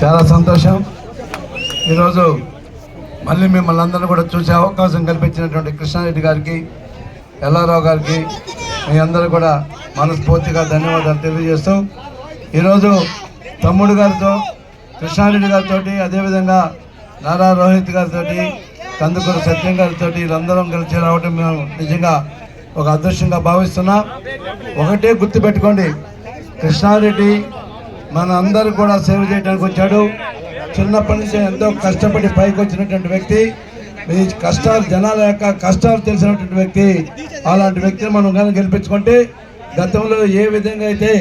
చాలా సంతోషం. ఈరోజు మళ్ళీ మిమ్మల్ని అందరినీ కూడా చూసే అవకాశం కల్పించినటువంటి కృష్ణారెడ్డి గారికి ఎల్లారావు గారికి మీ అందరూ కూడా మనస్ఫూర్తిగా ధన్యవాదాలు తెలియజేస్తూ ఈరోజు తమ్ముడు గారితో కృష్ణారెడ్డి గారితో అదేవిధంగా నారా రోహిత్ గారితో కందుకూరు సత్యం గారితో వీళ్ళందరం కలిసి రావడం మేము నిజంగా ఒక అదృష్టంగా భావిస్తున్నాం. ఒకటే గుర్తుపెట్టుకోండి కృష్ణారెడ్డి మన అందరూ కూడా సేవ చేయడానికి వచ్చాడు. చిన్నప్పటి నుంచి ఎంతో కష్టపడి పైకి వచ్చినటువంటి వ్యక్తి ఈ కష్టాలు జనాల యొక్క కష్టాలు తెలిసినటువంటి వ్యక్తి. అలాంటి వ్యక్తిని మనం కానీ గెలిపించుకుంటే గతంలో ఏ విధంగా అయితే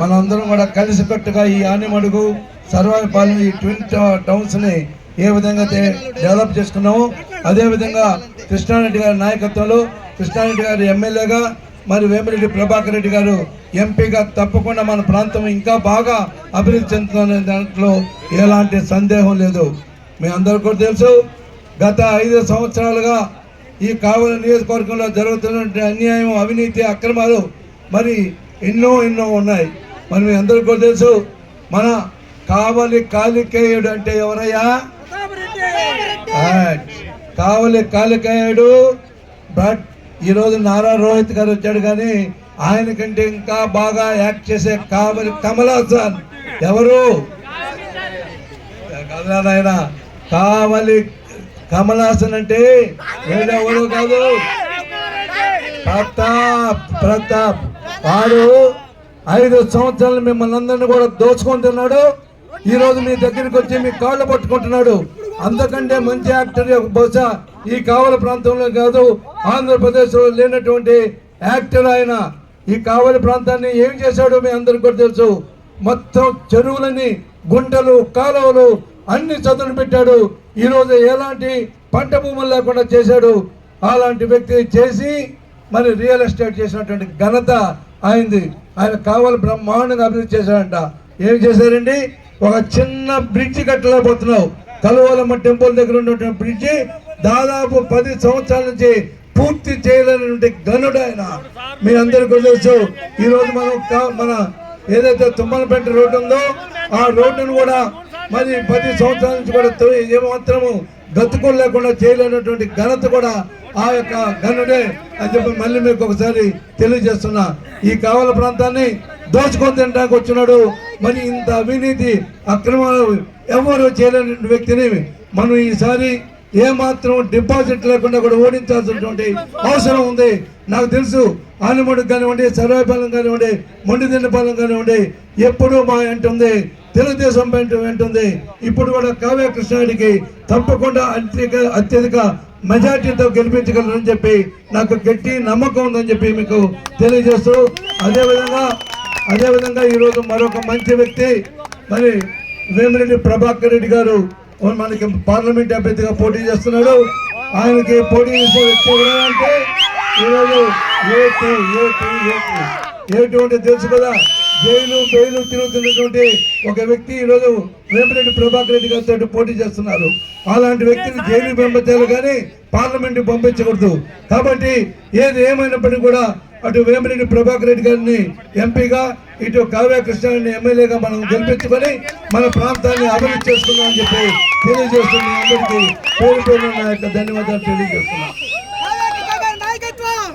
మనందరం కూడా కలిసికట్టుగా ఈ ఆనిమడుగు సర్వాయిపాలెం ఈ ట్విన్ టౌన్స్ని ఏ విధంగా అయితే డెవలప్ చేసుకున్నామో అదేవిధంగా కృష్ణారెడ్డి గారి నాయకత్వంలో కృష్ణారెడ్డి గారి ఎమ్మెల్యేగా మరి వేమిరెడ్డి ప్రభాకర్ రెడ్డి గారు ఎంపీగా తప్పకుండా మన ప్రాంతం ఇంకా బాగా అభివృద్ధి చెందుతున్న దాంట్లో ఎలాంటి సందేహం లేదు. మీ అందరికీ కూడా తెలుసు గత ఐదు సంవత్సరాలుగా ఈ కావలి నియోజకవర్గంలో జరుగుతున్నటువంటి అన్యాయం అవినీతి అక్రమాలు మరి ఎన్నో ఎన్నో ఉన్నాయి. మరి మీ అందరికీ కూడా తెలుసు మన కావలి కాలికేయుడు అంటే ఎవరయ్యా. కావలి కాలికేయుడు బట్ ఈరోజు నారా రోహిత్ గారు వచ్చాడు కానీ ఆయన కంటే ఇంకా బాగా యాక్ట్ చేసే కావలి కమల్ హాసన్. ఎవరు? ఆయన కామలి కమలాసన్ కమల్ హాసన్ అంటే వేరెవరు కాదు? ప్రతాప్ ప్రతాప్. వాడు ఐదు సంవత్సరాలు మిమ్మల్ని అందరినీ కూడా దోచుకుంటున్నాడు. ఈరోజు మీ దగ్గరికి వచ్చి మీ కాళ్ళు పట్టుకుంటున్నాడు. అంతకంటే మంచి యాక్టర్ బహుశా ఈ కావలి ప్రాంతంలో కాదు ఆంధ్రప్రదేశ్లో లేనటువంటి యాక్టర్ ఆయన. ఈ కావలి ప్రాంతాన్ని ఏం చేశాడో మీ అందరికి కూడా తెలుసు. మొత్తం చెరువులని గుంటలు కాలువలు అన్ని చదువులు పెట్టాడు. ఈరోజు ఎలాంటి పంట భూములు లేకుండా చేశాడు. అలాంటి వ్యక్తి చేసి మరి రియల్ ఎస్టేట్ చేసినటువంటి ఘనత ఆయనది. ఆయన కావాలి బ్రహ్మాండంగా అభివృద్ధి చేశాడంట. ఏం చేశారండి? ఒక చిన్న బ్రిడ్జి కట్టలేకపోతున్నావు. కలువలమ్మ టెంపుల్ దగ్గర ఉన్నటువంటి బ్రిడ్జి దాదాపు పది సంవత్సరాల నుంచి పూర్తి చేయలేనటువంటి గనుడు ఆయన. మీ అందరికీ కూడా తెలుసు ఈ రోజు మనం మన ఏదైతే తుమ్మలపేట రోడ్డు ఉందో ఆ రోడ్డును కూడా మరి పది సంవత్సరాల నుంచి కూడా ఏమాత్రము గతుకులు లేకుండా చేయలేనటువంటి ఘనత కూడా ఆ యొక్క గనుడే అని చెప్పి మళ్ళీ మీకు ఒకసారి తెలియజేస్తున్నా. ఈ కావల ప్రాంతాన్ని దోచుకొని తినడానికి వచ్చినాడు. మరి ఇంత అవినీతి అక్రమాలు ఎవరు చేయలేని వ్యక్తిని మనం ఈసారి ఏ మాత్రం డిపాజిట్ లేకుండా కూడా ఓడించాల్సినటువంటి అవసరం ఉంది. నాకు తెలుసు ఆనిమడుగు కానివ్వండి సర్వేపాలెం కానివ్వండి మొండిదిండపాలెం కానివ్వండి ఎప్పుడూ మా వెంటుంది తెలుగుదేశం పెంట వెంటుంది ఇప్పుడు కూడా కావ్య కృష్ణారెడ్డికి తప్పకుండా అత్యధిక అత్యధిక మెజార్టీతో గెలిపించగలరని చెప్పి నాకు గట్టి నమ్మకం ఉందని చెప్పి మీకు తెలియజేస్తూ అదేవిధంగా అదేవిధంగా ఈరోజు మరొక మంచి వ్యక్తి మరి వేమిరెడ్డి ప్రభాకర్ రెడ్డి గారు మనకి పార్లమెంట్ అభ్యర్థిగా పోటీ చేస్తున్నాడు. ఆయనకి పోటీ చేసే వ్యక్తి ఎవరు అంటే ఈరోజు ఏటు ఏటు ఏటు. ఏటు అంటే తెలుసు కదా జైలు బెయిలు తిరుగుతున్నటువంటి ఒక వ్యక్తి ఈరోజు వేమిరెడ్డి ప్రభాకర్ రెడ్డి గారితో పోటీ చేస్తున్నారు. అలాంటి వ్యక్తిని జైలు పంపించాలి కానీ పార్లమెంట్ పంపించకూడదు. కాబట్టి ఏది ఏమైనప్పటికీ కూడా అటు వేమిరెడ్డి ప్రభాకర్ రెడ్డి గారిని ఎంపీగా ఇటు కావ్య కృష్ణారెడ్డిని ఎమ్మెల్యేగా మనం గెలిపించుకొని మన ప్రాంతాన్ని అభివృద్ధి చేసుకుందామని చెప్పి తెలియజేస్తుంది అందరికీ పేరు పేరు యొక్క ధన్యవాదాలు తెలియజేస్తున్నాం